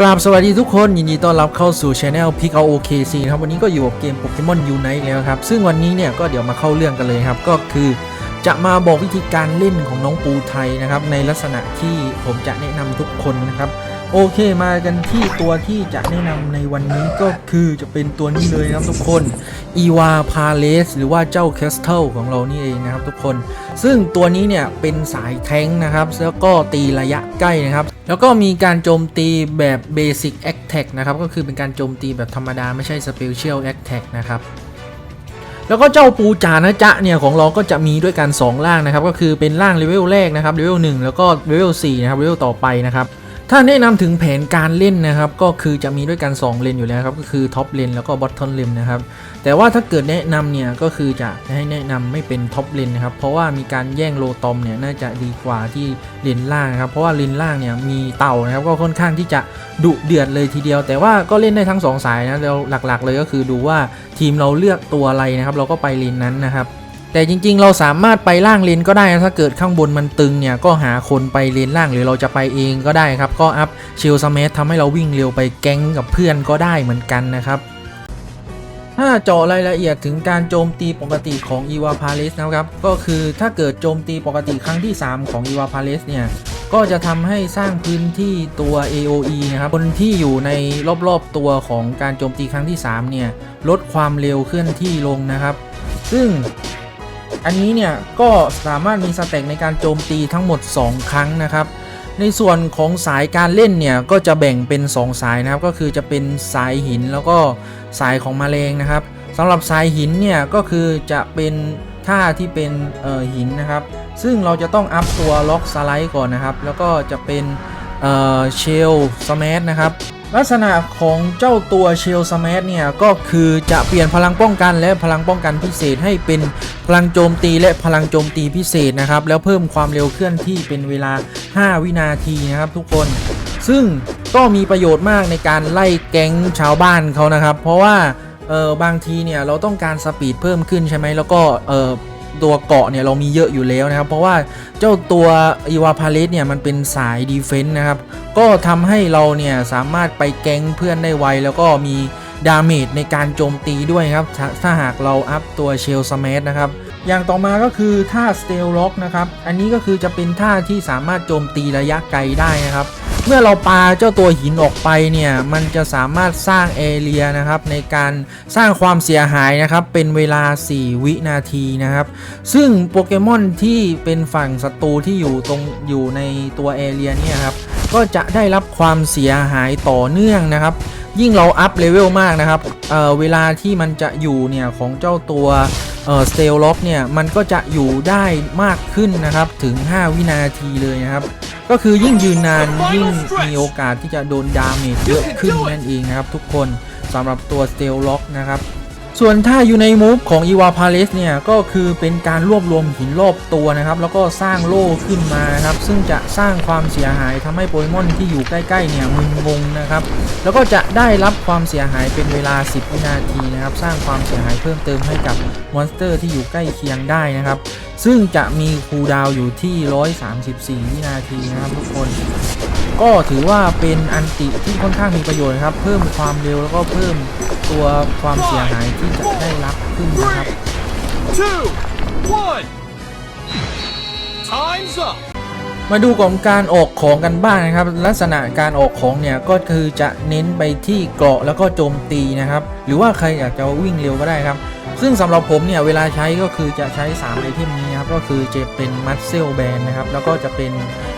กราบสวัสดีทุกคน ยินดีต้อนรับเข้าสู่ช anel p i c k o OKC นะครับ วันนี้ก็อยู่กับเกมโปเกมอนยูไนแล้วครับ ซึ่งวันนี้เนี่ยก็เดี๋ยวมาเข้าเรื่องกันเลยครับ ก็คือจะมาบอกวิธีการเล่นของน้องปูไทยนะครับ ในลักษณะที่ผมจะแนะนำทุกคนนะครับ โอเคมากันที่ตัวที่จะแนะนำในวันนี้ก็คือจะเป็นตัวนี้เลยนะครับทุกคนอีวาพาเลสหรือว่าเจ้าแคสเทลของเรานี่เองนะครับทุกคน ซึ่งตัวนี้เนี่ยเป็นสายแทงนะครับ แล้วก็ตีระยะใกล้นะครับ แล้วก็มีการโจมตีแบบ Basic Attack นะครับ ก็คือเป็นการโจมตีแบบธรรมดาไม่ใช่ Special Attack นะครับแล้วก็เจ้าปูจานะจ๊ะเนี่ยของเราก็จะมีด้วยกัน2ร่างนะครับ ก็คือเป็นร่างเลเวลแรกนะครับเลเวล1แล้วก็เลเวล4นะครับเลเวลต่อไปนะครับ ถ้าแนะนำถึงแผนการเล่นนะครับ ก็คือจะมีด้วยกัน 2 เลนอยู่แล้วครับ ก็คือท็อปเลนแล้วก็บอททอมเลนนะครับ แต่ว่าถ้าเกิดแนะนำเนี่ยก็คือจะให้แนะนำไม่เป็นท็อปเลนนะครับ เพราะว่ามีการแย่งโลตอมเนี่ยน่าจะดีกว่าที่เลนล่างครับ เพราะว่าเลนล่างเนี่ยมีเต่านะครับ ก็ค่อนข้างที่จะดุเดือดเลยทีเดียว แต่ว่าก็เล่นได้ทั้งสองสายนะเราหลักๆ เลยก็คือดูว่าทีมเราเลือกตัวอะไรนะครับ เราก็ไปเลนนั้นนะครับ แต่จริงๆ เราสามารถไปล่างเลนก็ได้ถ้าเกิดข้างบนมันตึงเนี่ยก็หาคนไปเลนล่างหรือเราจะไปเองก็ได้ครับ ก็อัพเชลสเมททำให้เราวิ่งเร็วไปแก๊งกับเพื่อนก็ได้เหมือนกันนะครับถ้าเจาะรายละเอียดถึงการโจมตีปกติของ e v a p a l e s นะครับ ก็คือถ้าเกิดโจมตีปกติครั้งที่ 3 ของ e v a p a l e s เนี่ย ก็จะทำให้สร้างพื้นที่ตัว AOE นะครับ คนที่อยู่ในรอบๆตัวของการโจมตีครั้งที่ 3 เนี่ย ลดความเร็วเคลื่อนที่ลงนะครับ ซึ่ง อันนี้เนี่ยก็สามารถมีสเต็กในการโจมตีทั้งหมด 2 ครั้งนะครับ ในส่วนของสายการเล่นเนี่ยก็จะแบ่งเป็น 2 สายนะครับ ก็คือจะเป็นสายหินแล้วก็สายของแมลงนะครับสำหรับสายหินเนี่ยก็คือจะเป็นท่าที่เป็นเอ่อหินนะครับ ซึ่งเราจะต้องอัพตัวล็อกสไลด์ก่อนนะครับ แล้วก็จะเป็นเอ่อเชลสมันะครับ ลักษณะของเจ้าตัวเชลสมัเนี่ย ก็คือจะเปลี่ยนพลังป้องกันและพลังป้องกันพิเศษให้เป็นพลังโจมตีและพลังโจมตีพิเศษนะครับ แล้วเพิ่มความเร็วเคลื่อนที่เป็นเวลา 5 วินาทีนะครับทุกคน ซึ่งก็มีประโยชน์มากในการไล่แก๊งชาวบ้านเขานะครับ เพราะว่าเออบางทีเนี่ยเราต้องการสปีดเพิ่มขึ้นใช่ไหมแล้วก็เออ ตัวเกาะเนี่ยเรามีเยอะอยู่แล้วนะครับ เพราะว่าเจ้าตัวอีวาพาเลสเนี่ยมันเป็นสายดีเฟนต์นะครับ ก็ทำให้เราเนี่ยสามารถไปแก๊งเพื่อนได้ไว แล้วก็มีดาเมจในการโจมตีด้วยครับ ถ้าถ้าหากเราอัพตัวเชลสมันะครับ อย่างต่อมาก็คือท่าสเตลล็อกนะครับ อันนี้ก็คือจะเป็นท่าที่สามารถโจมตีระยะไกลได้นะครับ เมื่อเราปาเจ้าตัวหินออกไปเนี่ยมันจะสามารถสร้างเอเรียนะครับในการสร้างความเสียหายนะครับเป็นเวลา 4 วินาทีนะครับ ซึ่งโปเกมอนที่เป็นฝั่งศัตรูที่อยู่ตรงอยู่ในตัวเอเรียเนี่ยครับก็จะได้รับความเสียหายต่อเนื่องนะครับ ยิ่งเราอัพเลเวลมากนะครับเเวลาที่มันจะอยู่เนี่ยของเจ้าตัวสเตลล็อกเนี่ยมันก็จะอยู่ได้มากขึ้นนะครับถึง 5 วินาทีเลยนะครับ ก็คือยิ่งยืนนานยิ่งมีโอกาสที่จะโดนดาเมจเยอะขึ้นนั่นเองนะครับทุกคนสำหรับตัวสเตลล็อกนะครับส่วนถ้าอยู่ในมูฟของอีวาพาเลสเนี่ยก็คือเป็นการรวบรวมหินรอบตัวนะครับ แล้วก็สร้างโล่ขึ้นมานะครับ ซึ่งจะสร้างความเสียหายทำให้โปเกมอนที่อยู่ใกล้ๆเนี่ยมึนงงนะครับ แล้วก็จะได้รับความเสียหายเป็นเวลา 10 วินาทีนะครับ สร้างความเสียหายเพิ่มเติมให้กับมอนสเตอร์ที่อยู่ใกล้เคียงได้นะครับซึ่งจะมีคูลดาวอยู่ที่ 134 วินาทีนะครับทุกคน ก็ถือว่าเป็นอันติที่ค่อนข้างมีประโยชน์ครับ เพิ่มความเร็วแล้วก็เพิ่มตัวความเสียหายที่จะได้รับขึ้นนะครับ two, one. Time's up. มาดูของการออกของกันบ้างนะครับ ลักษณะการออกของเนี่ยก็คือจะเน้นไปที่เกราะแล้วก็โจมตีนะครับ หรือว่าใครอยากจะวิ่งเร็วก็ได้ครับ ซึ่งสำหรับผมเนี่ยเวลาใช้ก็คือจะใช้3ไอเทมนี้นครับก็คือจะเป็นมั s เซลแบนนะครับแล้วก็จะเป็น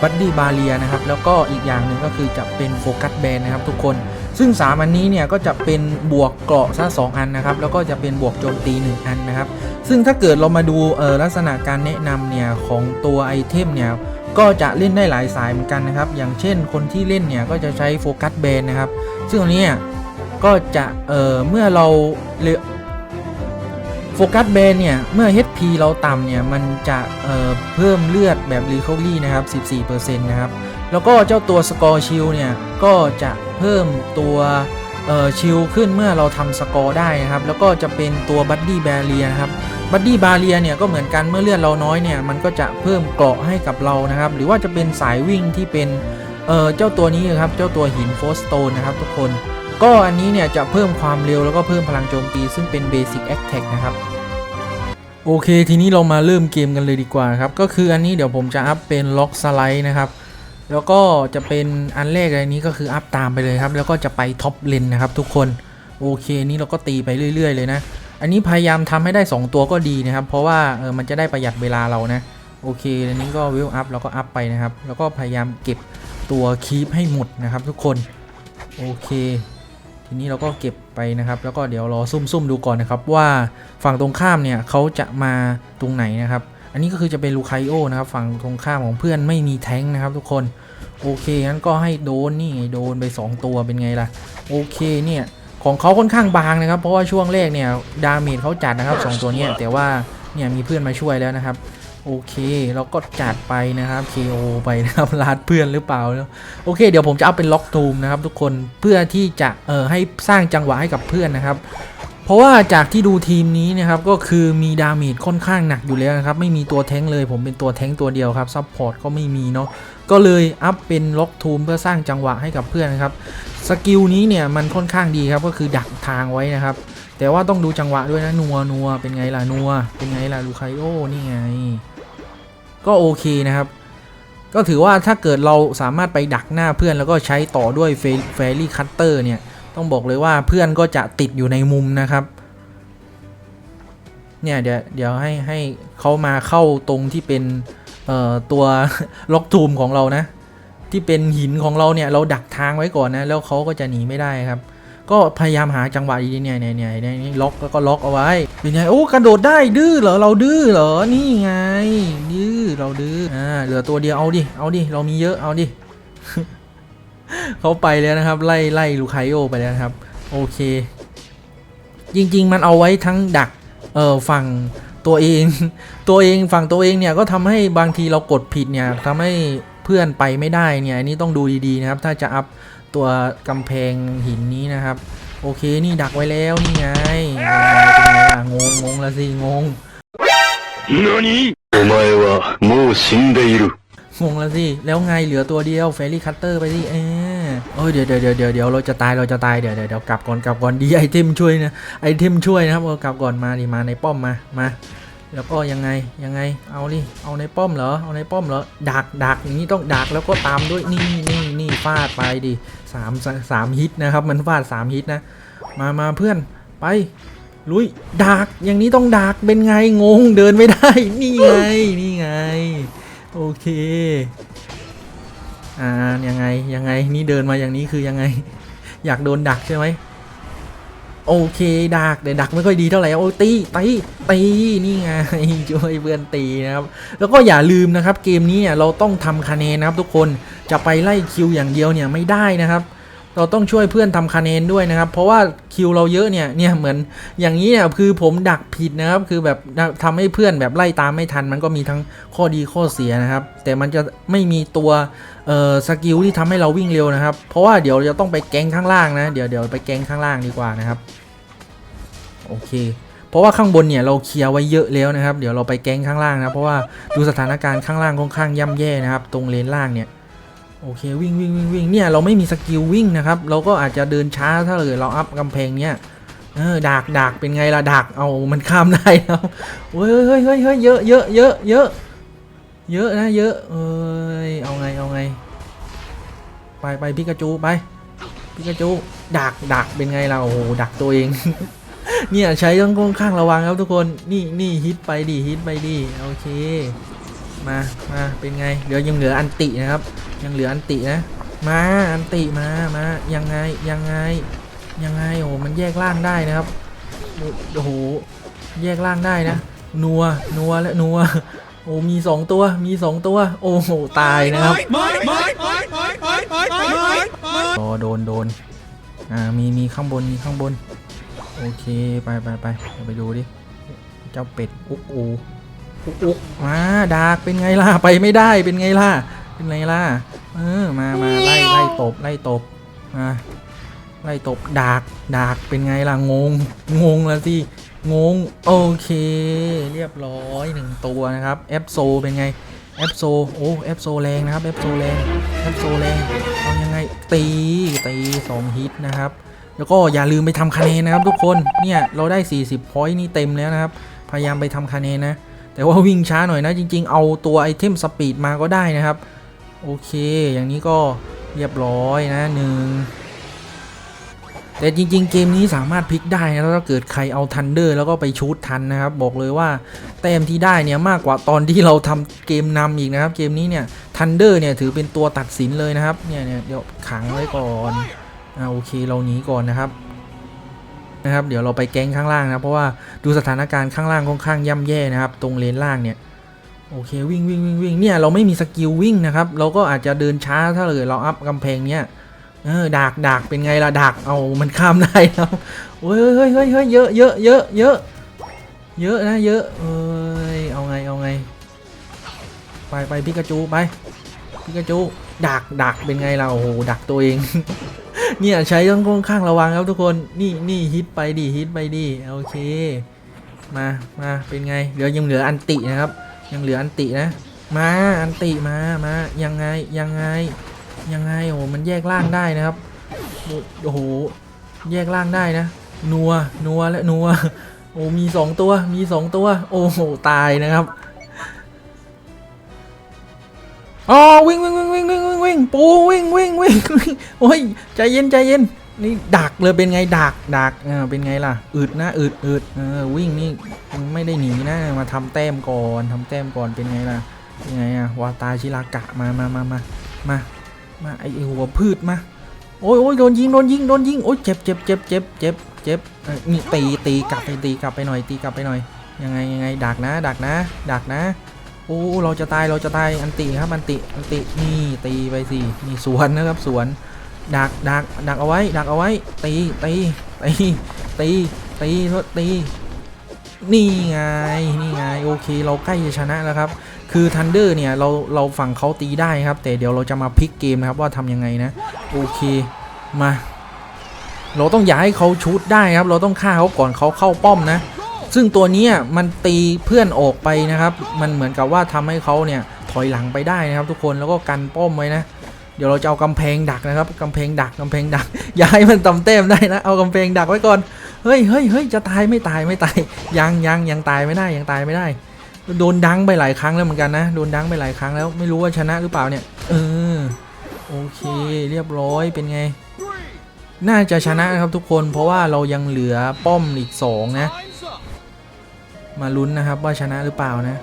บัดดี้บาเรียนะครับแล้วก็อีกอย่างหนึ่งก็คือจะเป็นโฟกัสแบนนะครับทุกคน ซึ่ง 3 อันนี้เนี่ยก็จะเป็นบวกเกราะซะ2อันนะครับแล้วก็จะเป็นบวกโจมตี 1 อันนะครับ ซึ่งถ้าเกิดเรามาดูลักษณะการแนะนำเนี่ยของตัวไอเทมเนี่ย ก็จะเล่นได้หลายสายเหมือนกันนะครับ อย่างเช่นคนที่เล่นเนี่ยก็จะใช้โฟกัสแบนนะครับ ซึ่งอันนี้ก็จะเอ่อเมื่อเราโฟกัสแบนเนี่ย เมื่อ HP เราต่ำเนี่ย มันจะเอ่อเพิ่มเลือดแบบรีคอรี่นะครับ 14%นะครับ แล้วก็เจ้าตัวสกอร์ชิลเนี่ย ก็จะเพิ่มตัวเอ่อชิลขึ้นเมื่อเราทำสกอร์ได้นะครับ แล้วก็จะเป็นตัวบัดดี้แบเรียนะครับ บัดดี้บาเรียเนี่ยก็เหมือนกันเมื่อเลือดเราน้อยเนี่ยมันก็จะเพิ่มเกราะให้กับเรานะครับ หรือว่าจะเป็นสายวิ่งที่เป็นเออเจ้าตัวนี้นะครับเจ้าตัวหินโฟสโตนนะครับทุกคน ก็อันนี้เนี่ยจะเพิ่มความเร็วแล้วก็เพิ่มพลังโจมตี ซึ่งเป็นเบสิ c แอ t แท k นะครับโอเค ทีนี้เรามาเริ่มเกมกันเลยดีกว่าครับ ก็คืออันนี้เดี๋ยวผมจะอัพเป็นล็อกสไลด์นะครับ แล้วก็จะเป็นอันแรกอันนี้ก็คืออัพตามไปเลยครับ แล้วก็จะไปท็อปเลนนะครับทุกคน โอเคนี่เราก็ตีไปเรื่อย ๆ เลยนะ อันนี้พยายามทำให้ได้ 2 ตัวก็ดีนะครับ เพราะว่าเออมันจะได้ประหยัดเวลาเรานะ โอเคอันนี้ก็วิวอัพแล้วก็อัพไปนะครับ แล้วก็พยายามเก็บตัวคีปให้หมดนะครับ ทุกคน โอเคทีนี้เราก็เก็บไปนะครับ แล้วก็เดี๋ยวรอซุ่มๆดูก่อนนะครับ ว่าฝั่งตรงข้ามเนี่ยเขาจะมาตรงไหนนะครับ อันนี้ก็คือจะเป็นลูคาโอนะครับฝั่งตรงข้ามของเพื่อนไม่มีแท้งนะครับ ทุกคนโอเคงั้นก็ให้โดนนี่โดนไป 2 ตัวเป็นไงล่ะ โอเคเนี่ย ของเขาค่อนข้างบางนะครับ เพราะว่าช่วงแรกเนี่ยดาเมจเขาจัดนะครับ 2 ตัวเนี้ยแต่ว่าเนี่ยมีเพื่อนมาช่วยแล้วนะครับ โอเคเราก็จัดไปนะครับ KO ไปนะครับลาดเพื่อนหรือเปล่า โอเค เดี๋ยวผมจะเอาเป็นล็อกตูมนะครับ ทุกคนเพื่อที่จะเอ่อให้สร้างจังหวะให้กับเพื่อนนะครับเพราะว่าจากที่ดูทีมนี้นะครับก็คือมีดาเมจค่อนข้างหนักอยู่แล้วนะครับ ไม่มีตัวแท้งเลย ผมเป็นตัวแท้งตัวเดียวครับซัพพอร์ตก็ไม่มีเนาะ ก็เลยอัพเป็นล็อกทูมเพื่อสร้างจังหวะให้กับเพื่อนนะครับสกิลนี้เนี่ยมันค่อนข้างดีครับก็คือดักทางไว้นะครับ แต่ว่าต้องดูจังหวะด้วยนะนัวนัวเป็นไงล่ะนัวเป็นไงล่ะลูคายโอนี่ไง ก็โอเคนะครับ ก็ถือว่าถ้าเกิดเราสามารถไปดักหน้าเพื่อนแล้วก็ใช้ต่อด้วยเฟรลี่คัตเตอร์เนี่ยต้องบอกเลยว่าเพื่อนก็จะติดอยู่ในมุมนะครับเนี่ยเดี๋ยวเดี๋ยวให้ให้เขามาเข้าตรงที่เป็น ตัวล็อกทูมของเรานะ ที่เป็นหินของเราเนี่ยเราดักทางไว้ก่อนนะ แล้วเขาก็จะหนีไม่ได้ครับ ก็พยายามหาจังหวะดีๆเนี่ยเนี่ยเนี่ยเนี่ยเนี่ยล็อกแล้วก็ล็อกเอาไว้เป็นไงโอ้กระโดดได้ดื้อเหรอเราดื้อเหรอนี่ไงดื้อเราดื้ออ่าเหลือตัวเดียวเอาดิเอาดิเรามีเยอะเอาดิเขาไปแล้วนะครับ ไล่ไล่ลูคายโอไปแล้วครับ โอเค จริง ๆ มันเอาไว้ทั้งดักเออฝั่ง ตัวเอง ตัวเองฝั่งตัวเองเนี่ยก็ทำให้บางทีเรากดผิดเนี่ยทำให้เพื่อนไปไม่ได้เนี่ยอันนี้ต้องดูดีๆนะครับ ถ้าจะอัพตัวกำแพงหินนี้นะครับ โอเคนี่ดักไว้แล้วนี่ไงเป็นไงล่ะงงงงละสิงง NANI お前はもう死んでいる。 งงแล้วสิ แล้วไงเหลือตัวเดียวเฟรลี่คัตเตอร์ไปสิเออ เอ้ยเดี๋ยวเดี๋ยวเดี๋ยวเดี๋ยวเดี๋ยวเราจะตายเราจะตายเดี๋ยวเดี๋ยวเดี๋ยวกลับก่อนกลับก่อนดีไอเทมช่วยนะไอเทมช่วยนะครับเออกลับก่อนมาดิมาในป้อมมามาแล้วก็ยังไงยังไงเอาดิเอาในป้อมเหรอเอาในป้อมเหรอดักดักอย่างนี้ต้องดักแล้วก็ตามด้วยนี่นี่นี่ฟาดไปดิสามสามฮิตนะครับมันฟาดสามฮิตนะมามาเพื่อนไปลุยดักอย่างนี้ต้องดักเป็นไงงงเดินไม่ได้ นี่ไงนี่ไง โอเค อ่ายังไงยังไงนี่เดินมาอย่างนี้คือยังไง อยากโดนดักใช่ไหมโอเคดักแต่ดักไม่ค่อยดีเท่าไหร่โอ้ตีตีตีนี่ไงช่วยเพื่อนตีนะครับแล้วก็อย่าลืมนะครับ เกมนี้เนี่ยเราต้องทำคะแนนนะครับทุกคนจะไปไล่คิวอย่างเดียวเนี่ยไม่ได้นะครับ เราต้องช่วยเพื่อนทำคะแนนด้วยนะครับ เพราะว่าคิวเราเยอะเนี่ยเนี่ยเหมือนอย่างนี้เนี่ยคือผมดักผิดนะครับ คือแบบทำให้เพื่อนแบบไล่ตามไม่ทัน มันก็มีทั้งข้อดีข้อเสียนะครับ แต่มันจะไม่มีตัวเอ่อสกิลที่ทำให้เราวิ่งเร็วนะครับ เพราะว่าเดี๋ยวจะต้องไปแกงข้างล่างนะเดี๋ยวเดี๋ยวไปแกงข้างล่างดีกว่านะครับโอเคเพราะว่าข้างบนเนี่ยเราเคลียร์ไว้เยอะแล้วนะครับ เดี๋ยวเราไปแก๊งข้างล่างนะเพราะว่าดูสถานการณ์ข้างล่างค่อนข้างย่ำแย่นะครับ ตรงเลนล่างเนี่ย โอเควิ่งวิ่งวิ่งวิ่งเนี่ยเราไม่มีสกิลวิ่งนะครับเราก็อาจจะเดินช้าถ้าเกิดเราอัพกำแพงเนี้ยเออดักดักเป็นไงล่ะดักเอามันข้ามได้แล้วเฮ้ยเฮ้ยเฮ้ยเฮ้ยเยอะเยอะเยอะเยอะเยอะนะเยอะเอยเอาไงเอาไง ไปไปพิกาจูไปพิกาจูดักดักเป็นไงล่ะโอ้โหดักตัวเอง เนี่ยใช้ต้องค่อนข้างระวังครับทุกคนนี่นี่ฮิตไปดิฮิตไปดิโอเค มามาเป็นไงเดี๋ยวยังเหลืออันตินะครับ ยังเหลืออันตินะมาอันติมามายังไงยังไงยังไงโอ้มันแยกล่างได้นะครับโอ้โหแยกล่างได้นะนัวนัวและนัวโอ้มีสองตัวมีสองตัวโอ้โหตายนะครับโอโดนโดนอ่ามีมีข้างบนมีข้างบน โอเคไปไปไปไปดูดิเจ้าเป็ดอุ๊กอู อุกอุกมาดากเป็นไงล่ะไปไม่ได้เป็นไงล่ะเป็นไงล่ะเออมามาไล่ไล่ตบไล่ตบมาไล่ตบดากดากเป็นไงล่ะงงงงแล้วสิงงโอเคเรียบร้อยหนึ่งตัวนะครับแอปโซเป็นไงแอปโซโอ้แอปโซแรงนะครับแอปโซแรงแอปโซแรงเอายังไงตีตีสองฮิตนะครับแล้วก็อย่าลืมไปทำคะแนนนะครับทุกคนเนี่ยเราได้ 40พอยต์นี่เต็มแล้วนะครับ พยายามไปทำคะแนนนะ แต่ว่าวิ่งช้าหน่อยนะจริง ๆ เอาตัวไอเทมสปีดมาก็ได้นะครับ โอเค อย่างนี้ก็เรียบร้อยนะหนึ่งแต่จริง ๆ เกมนี้สามารถพลิกได้นะถ้าเกิดใครเอาทันเดอร์แล้วก็ไปชูดทันนะครับ บอกเลยว่าแต้มที่ได้เนี่ยมากกว่าตอนที่เราทำเกมนำอีกนะครับ เกมนี้เนี่ยทันเดอร์เนี่ยถือเป็นตัวตัดสินเลยนะครับเนี่ยเนี่ยเดี๋ยวขังไว้ก่อนอ่าโอเคเราหนีก่อนนะครับ นะครับ เดี๋ยวเราไปแก๊งข้างล่างนะ เพราะว่าดูสถานการณ์ข้างล่างค่อนข้างย่ำแย่นะครับ ตรงเลนล่างเนี่ย โอเควิ่งวิ่งวิ่งวิ่งเนี่ยเราไม่มีสกิลวิ่งนะครับ เราก็อาจจะเดินช้าถ้าเลยเราอัพกำแพงเนี้ยเออดักดักเป็นไงล่ะดักเอามันข้ามได้แล้วเฮ้ยเฮ้ยเฮ้ยเฮ้ยเยอะเยอะเยอะเยอะเยอะนะเยอะเอ้ยเอาไงเอาไง ไปไปพิกาจูไปพิกาจูดักดักเป็นไงล่ะโอ้โหดักตัวเอง เนี่ยใช้ต้องค่อนข้างระวังครับทุกคน นี่นี่ฮิตไปดิฮิตไปดิโอเค มามาเป็นไงเดี๋ยวยังเหลืออันตินะครับ ยังเหลืออันตินะ มาอันติมามายังไงยังไงยังไงโอ้โหมันแยกล่างได้นะครับโอ้โหแยกล่างได้นะ นัวนัวและนัวโอ้มีสองตัวมีสองตัว โอ้โหตายนะครับ อ๋อวิ่งวิ่งวิ่งวิ่งวิ่งวิ่งวิ่งปูวิ่งวิ่งวิ่งวิ่งโอ้ยใจเย็นใจเย็นนี่ดักเลยเป็นไงดักดักอ่าเป็นไงล่ะอึดนะอึดอึดเออวิ่งนี่ไม่ได้หนีนะมาทำแต้มก่อนทำแต้มก่อนเป็นไงล่ะเป็นไงอะวาตาชิรากะมามามามามามาไอหัวพืชมาโอ้ยโอ้ยโดนยิงโดนยิงโดนยิงโอ้ยเจ็บเจ็บเจ็บเจ็บเจ็บเจ็บนี่ตีตีกลับไปตีกลับไปหน่อยตีกลับไปหน่อยยังไงยังไงดักนะดักนะดักนะ โอ้เราจะตายเราจะตายอันติครับอันติอันตินี่ตีไปสินี่สวนนะครับสวนดักดักดักเอาไว้ดักเอาไว้ตีตีตีตีตีตีนี่ไงนี่ไงโอเคเราใกล้จะชนะแล้วครับ คือทันเดอร์เนี่ยเราเราฝั่งเขาตีได้ครับ แต่เดี๋ยวเราจะมาพลิกเกมนะครับว่าทำยังไงนะโอเคมา เราต้องอย่าให้เขาชุดได้ครับ เราต้องฆ่าเขาก่อนเขาเข้าป้อมนะ ซึ่งตัวนี้มันตีเพื่อนออกไปนะครับ มันเหมือนกับว่าทำให้เขาเนี่ยถอยหลังไปได้นะครับ ทุกคนแล้วก็กันป้อมไว้นะเดี๋ยวเราจะเอากำแพงดักนะครับกำแพงดักกำแพงดัก อย่าให้มันตำเต็มได้นะ เอากำแพงดักไว้ก่อน เฮ้ยเฮ้ยเฮ้ยจะตายไม่ตายไม่ตาย ยังยังยังตายไม่ได้ยังตายไม่ได้ โดนดังไปหลายครั้งแล้วเหมือนกันนะ โดนดังไปหลายครั้งแล้วไม่รู้ว่าชนะหรือเปล่าเนี่ย เออ โอเค เรียบร้อยเป็นไง น่าจะชนะครับทุกคน เพราะว่าเรายังเหลือป้อมอีกสองนะ มาลุ้นนะครับว่าชนะหรือเปล่านะ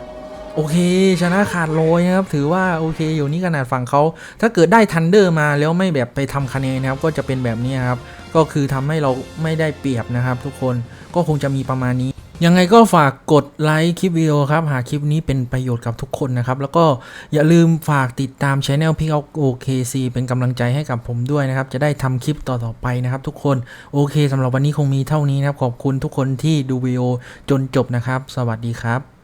โอเค ชนะขาดลอยนะครับ ถือว่าโอเค อยู่นี่ขนาดฝั่งเขาถ้าเกิดได้ทันเดอร์มาแล้วไม่แบบไปทำคะแนนนะครับ ก็จะเป็นแบบนี้ครับ ก็คือทำให้เราไม่ได้เปรียบนะครับ ทุกคนก็คงจะมีประมาณนี้ ยังไงก็ฝากกดไลค์คลิปวิดีโอครับ หากคลิปนี้เป็นประโยชน์กับทุกคนนะครับ แล้วก็อย่าลืมฝากติดตามช anel พี่เอาโอเคซีเป็นกำลังใจให้กับผมด้วยนะครับ จะได้ทำคลิปต่อๆไปนะครับ ทุกคนโอเคสำหรับวันนี้คงมีเท่านี้นะครับ ขอบคุณทุกคนที่ดูวิดีโอจนจบนะครับ สวัสดีครับ